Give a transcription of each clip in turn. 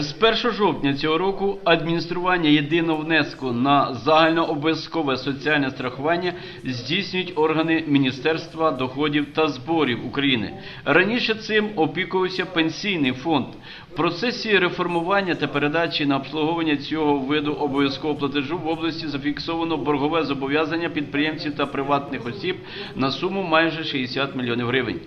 З 1 жовтня цього року адміністрування єдиного внеску на загальнообов'язкове соціальне страхування здійснюють органи Міністерства доходів та зборів України. Раніше цим опікувався пенсійний фонд. В процесі реформування та передачі на обслуговування цього виду обов'язкового платежу в області зафіксовано боргове зобов'язання підприємців та приватних осіб на суму майже 60 мільйонів гривень.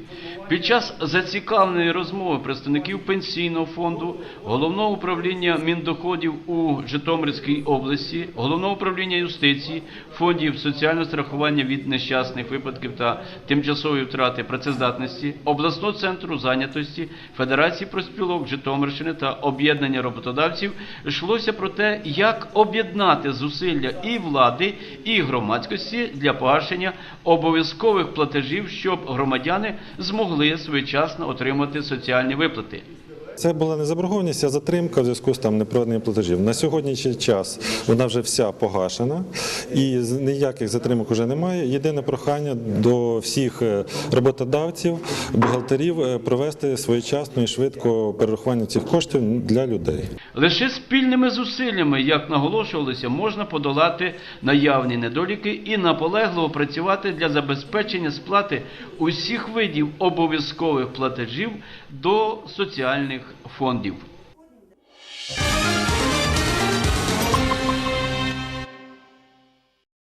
Під час зацікавленої розмови представників пенсійного фонду, головного управління міндоходів у Житомирській області, головного управління юстиції, фондів соціального страхування від нещасних випадків та тимчасової втрати працездатності, обласного центру зайнятості, Федерації профспілок Житомирщини та об'єднання роботодавців йшлося про те, як об'єднати зусилля і влади, і громадськості для погашення обов'язкових платежів, щоб громадяни змогли своєчасно отримати соціальні виплати. Це була не заборгованість, а затримка в зв'язку з там непроведенням платежів. На сьогоднішній час вона вже вся погашена і ніяких затримок вже немає. Єдине прохання до всіх е, роботодавців, бухгалтерів е, провести своєчасно і швидко перерахування цих коштів для людей. Лише спільними зусиллями, як наголошувалося, можна подолати наявні недоліки і наполегливо працювати для забезпечення сплати усіх видів обов'язкових платежів до соціальних фондів.